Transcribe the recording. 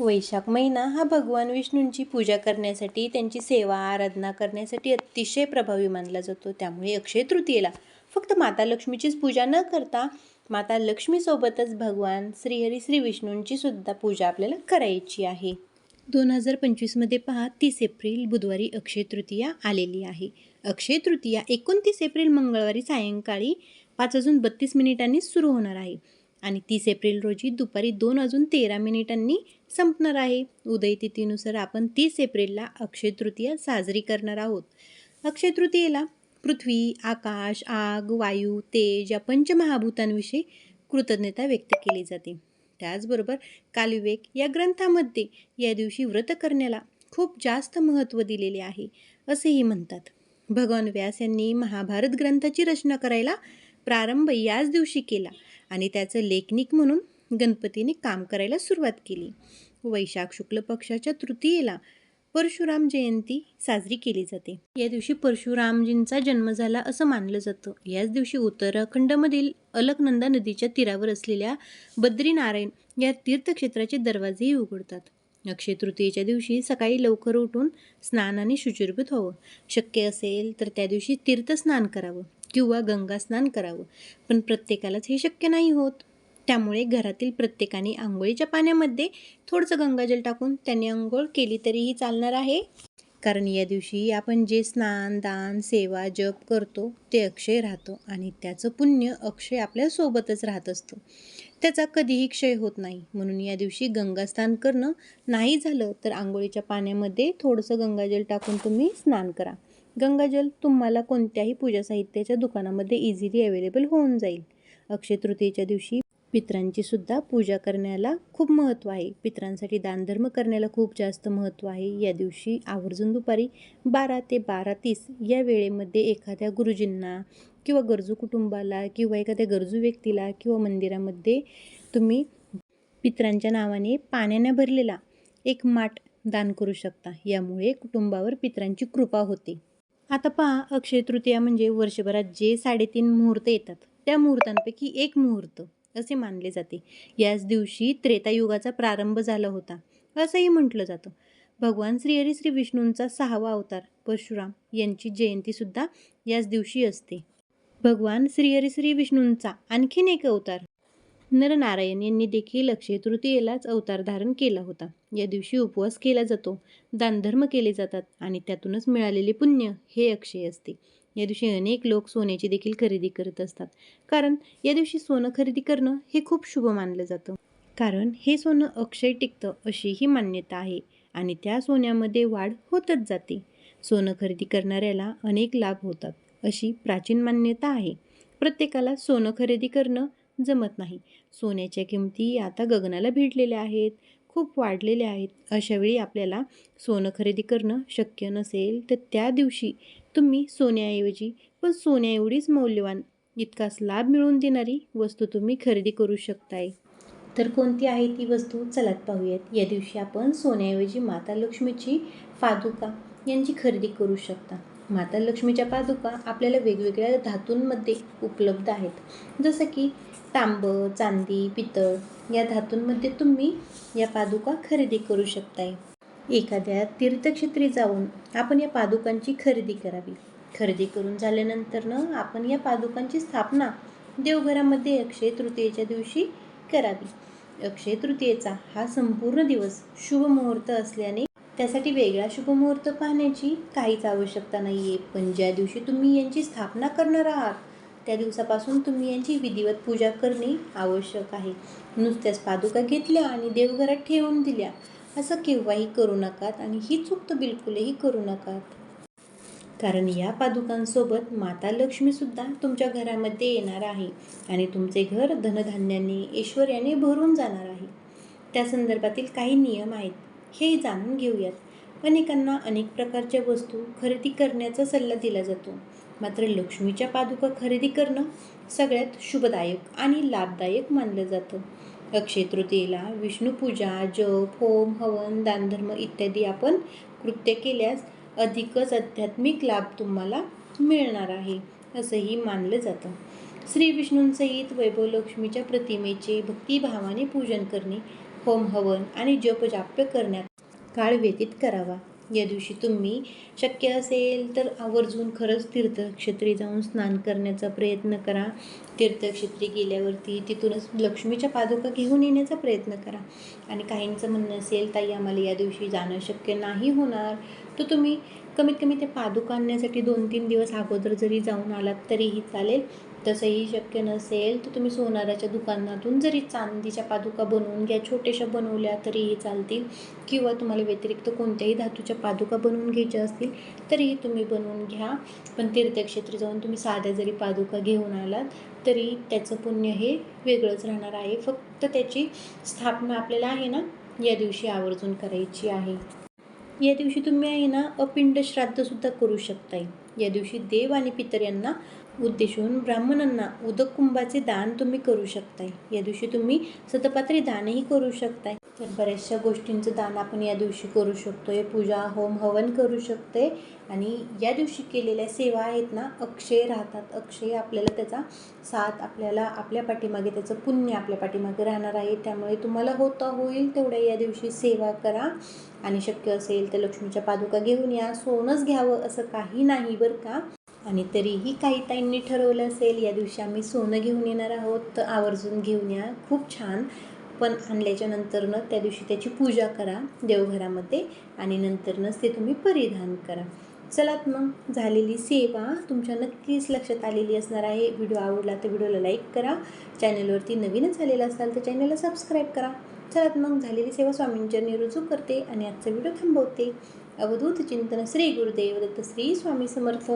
वैशाख महिना हा भगवान विष्णूंची पूजा करण्यासाठी त्यांची सेवा आराधना करण्यासाठी अतिशय प्रभावी मानला जातो. त्यामुळे अक्षय तृतीयेला फक्त माता लक्ष्मीचीच पूजा न करता माता लक्ष्मीसोबतच भगवान श्रीहरी श्री विष्णूंची सुद्धा पूजा आपल्याला करायची आहे. दोन हजार पंचवीसमध्ये पहा तीस एप्रिल बुधवारी अक्षय तृतीया आलेली आहे. अक्षय तृतीया एकोणतीस एप्रिल मंगळवारी सायंकाळी पाच वाजून बत्तीस मिनिटांनी सुरू होणार आहे. आणि तीस एप्रिल रोजी दुपारी दोन अजून तेरा मिनिटांनी संपणार आहे. उदय तिथीनुसार आपण तीस एप्रिलला अक्षय तृतीया साजरी करणार आहोत. अक्षय तृतीयेला पृथ्वी आकाश आग वायू तेज या पंचमहाभूतांविषयी कृतज्ञता व्यक्त केली जाते. त्याचबरोबर कालविवेक या ग्रंथामध्ये या दिवशी व्रत करण्याला खूप जास्त महत्त्व दिलेले आहे असेही म्हणतात. भगवान व्यास यांनी महाभारत ग्रंथाची रचना करायला प्रारंभ याच दिवशी केला आणि त्याचं लेखनिक म्हणून गणपतीने काम करायला सुरुवात केली. वैशाख शुक्ल पक्षाच्या तृतीयेला परशुराम जयंती साजरी केली जाते. या दिवशी परशुरामजींचा जन्म झाला असं मानलं जातं. याच दिवशी उत्तराखंडमधील अलकनंदा नदीच्या तीरावर असलेल्या बद्रीनारायण या तीर्थक्षेत्राचे दरवाजेही उघडतात. अक्षय तृतीयेच्या दिवशी सकाळी लवकर उठून स्नानाने शुचिर्भूत व्हावं. शक्य असेल तर त्या दिवशी तीर्थस्नान करावं. किंवा गंगा स्नान करावं. पण प्रत्येकालाच हे शक्य नाही होत. त्यामुळे घरातील प्रत्येकाने आंघोळीच्या पाण्यामध्ये थोडंसं गंगाजल टाकून त्याने आंघोळ केली तरीही चालणार आहे. कारण या दिवशी आपण जे स्नान दान सेवा जप करतो ते अक्षय राहतो आणि त्याचं पुण्य अक्षय आपल्यासोबतच राहत असतं. त्याचा कधीही क्षय होत नाही. म्हणून या दिवशी गंगास्नान करणं नाही झालं तर आंघोळीच्या पाण्यामध्ये थोडंसं गंगाजल टाकून तुम्ही स्नान करा. गंगाजल तुम्हाला कोणत्याही पूजा साहित्याच्या दुकानामध्ये इझिली अवेलेबल होऊन जाईल. अक्षय तृतीयेच्या दिवशी पित्रांची सुद्धा पूजा करण्याला खूप महत्त्व आहे. पित्रांसाठी दानधर्म करण्याला खूप जास्त महत्त्व आहे. या दिवशी आवर्जून दुपारी बारा ते बारा तीस या वेळेमध्ये एखाद्या गुरुजींना किंवा गरजू कुटुंबाला किंवा एखाद्या गरजू व्यक्तीला किंवा मंदिरामध्ये तुम्ही पित्रांच्या नावाने पाण्याने भरलेला एक माठ दान करू शकता. यामुळे कुटुंबावर पित्रांची कृपा होते. आता पहा अक्षय तृतीया म्हणजे वर्षभरात जे साडेतीन मुहूर्त येतात त्या मुहूर्तांपैकी एक मुहूर्त असे मानले जाते. याच दिवशी त्रेतायुगाचा प्रारंभ झाला होता असंही म्हटलं जातं. भगवान श्रीहरी श्री विष्णूंचा सहावा अवतार परशुराम यांची जयंतीसुद्धा याच दिवशी असते. भगवान श्रीहरी श्री विष्णूंचा आणखीन एक अवतार नरनारायण यांनी देखील अक्षय तृतीयेलाच अवतार धारण केला होता. या दिवशी उपवास केला जातो दानधर्म केले जातात आणि त्यातूनच मिळालेले पुण्य हे अक्षय असते. या दिवशी अनेक लोक सोन्याची देखील खरेदी करत असतात. कारण या दिवशी सोनं खरेदी करणं हे खूप शुभ मानलं जातं. कारण हे सोनं अक्षय टिकतं अशी ही मान्यता आहे आणि त्या सोन्यामध्ये वाढ होतच जाते. सोनं खरेदी करणाऱ्याला अनेक लाभ होतात अशी प्राचीन मान्यता आहे. प्रत्येकाला सोनं खरेदी करणं जमत नाही. सोन्याच्या किमती आता गगनाला भिडलेल्या आहेत. खूप वाढलेल्या आहेत. अशावेळी आपल्याला सोनं खरेदी करणं शक्य नसेल तर त्या दिवशी तुम्ही सोन्याऐवजी पण सोन्याएवढीच मौल्यवान इतकाच लाभ मिळवून देणारी वस्तू तुम्ही खरेदी करू शकताय. तर कोणती आहे ती वस्तू? चलात पाहूयात. या दिवशी आपण सोन्याऐवजी माता लक्ष्मीची फादुका यांची खरेदी करू शकता. माता लक्ष्मीच्या पादुका आपल्याला वेगवेगळ्या धातूंमध्ये उपलब्ध आहेत. जसं की तांब चांदी पितळ या धातूंमध्ये तुम्ही या पादुका खरेदी करू शकताय. एखाद्या तीर्थक्षेत्री जाऊन आपण या पादुकांची खरेदी करावी. खरेदी करून झाल्यानंतरनं आपण या पादुकांची स्थापना देवघरामध्ये अक्षय तृतीयेच्या दिवशी करावी. अक्षय तृतीयेचा हा संपूर्ण दिवस शुभ मुहूर्त असल्याने त्यासाठी वेगळा शुभमुहूर्त पाहण्याची काहीच आवश्यकता नाही आहे पण ज्या दिवशी तुम्ही यांची स्थापना करणार आहात त्या दिवसापासून तुम्ही यांची विधिवत पूजा करणे आवश्यक आहे. नुसत्याच पादुका घेतल्या आणि देवघरात ठेवून दिल्या. असं केव्हाही करू नकात आणि ही चूक तर बिलकुलही करू नकात. कारण या पादुकांसोबत माता लक्ष्मीसुद्धा तुमच्या घरामध्ये येणार आहे आणि तुमचे घर धनधान्याने ऐश्वर्याने भरून जाणार आहे. त्या संदर्भातील काही नियम आहेत. हे जाणून घेऊयात. अनेकांना अनेक प्रकारच्या वस्तू खरेदी करण्याचा सल्ला दिला जातो. मात्र लक्ष्मीच्या पादुका खरेदी करणं सगळ्यात शुभदायक आणि लाभदायक मानलं जातं. अक्षय तृतीयेला विष्णूपूजा जप होम हवन दानधर्म इत्यादी आपण कृत्य केल्यास अधिकच आध्यात्मिक लाभ तुम्हाला मिळणार आहे असंही मानलं जातं. श्री विष्णूंसहित वैभव लक्ष्मीच्या प्रतिमेचे भक्तिभावाने पूजन करणे होम हवन आणि जपजाप्य करण्यात काळ व्यतीत करावा. या दिवशी तुम्ही शक्य असेल तर आवर्जून खरंच तीर्थक्षेत्री जाऊन स्नान करण्याचा प्रयत्न करा. तीर्थक्षेत्री गेल्यावरती तिथूनच लक्ष्मीच्या पादुका घेऊन येण्याचा प्रयत्न करा. आणि काहींचं म्हणणं असेल ताई आम्हाला या दिवशी जाणं शक्य नाही होणार. तर तुम्ही कमीत कमी ते पादुका आणण्यासाठी दोन तीन दिवस अगोदर जरी जाऊन आलात तरीही चालेल. तसंही शक्य नसेल तर तुम्ही सोनाराच्या दुकानातून जरी चांदीच्या पादुका बनवून घ्या छोट्याशा बनवल्या तरीही चालतील. किंवा तुम्हाला व्यतिरिक्त कोणत्याही धातूच्या पादुका बनवून घ्यायच्या असतील तरीही तुम्ही बनवून घ्या. पण तीर्थक्षेत्री जाऊन तुम्ही साध्या जरी पादुका घेऊन आलात तरी त्याचं पुण्य हे वेगळंच राहणार आहे. फक्त त्याची स्थापना आपल्याला आहे ना या दिवशी आवर्जून करायची आहे. या दिवशी तुम्ही आहे ना अपिंड श्राद्धसुद्धा करू शकताय. या दिवशी देव आणि पितर यांना उद्देशून ब्राह्मणांना उदक कुंभाचे दान तुम्ही करू शकताय. या दिवशी तुम्ही सतपात्री दानही करू शकताय. तर बऱ्याचशा गोष्टींचं दान आपण या दिवशी करू शकतोय. पूजा होम हवन करू शकते आणि या दिवशी केलेल्या सेवा आहेत ना अक्षय राहतात. अक्षय आपल्याला त्याचा साथ आपल्याला आपल्या पाठीमागे त्याचं पुण्य आपल्या पाठीमागे राहणार आहे. त्यामुळे तुम्हाला होता होईल तेवढ्या या दिवशी सेवा करा. आणि शक्य असेल तर लक्ष्मीच्या पादुका घेऊन या. सोनंच घ्यावं असं काही नाही बरं का? आणि तरीही काही ताईंनी ठरवलं असेल या दिवशी आम्ही सोनं घेऊन येणार आहोत तर आवर्जून घेऊन या. खूप छान. पण आणल्याच्या नंतरनं त्या दिवशी त्याची पूजा करा देवघरामध्ये आणि नंतरनंच ते तुम्ही परिधान करा. चलात मग झालेली सेवा तुमच्या नक्कीच लक्षात आलेली असणार आहे. व्हिडिओ आवडला तर व्हिडिओला लाईक करा. चॅनलवरती नवीनच झालेला असाल तर चॅनलला सबस्क्राईब करा. चलात मग झालेली सेवा स्वामींच्या रुजू करते आणि आजचा व्हिडिओ थांबवते. अवधूत चिंतन श्री गुरुदेव दत्त श्री स्वामी समर्थ.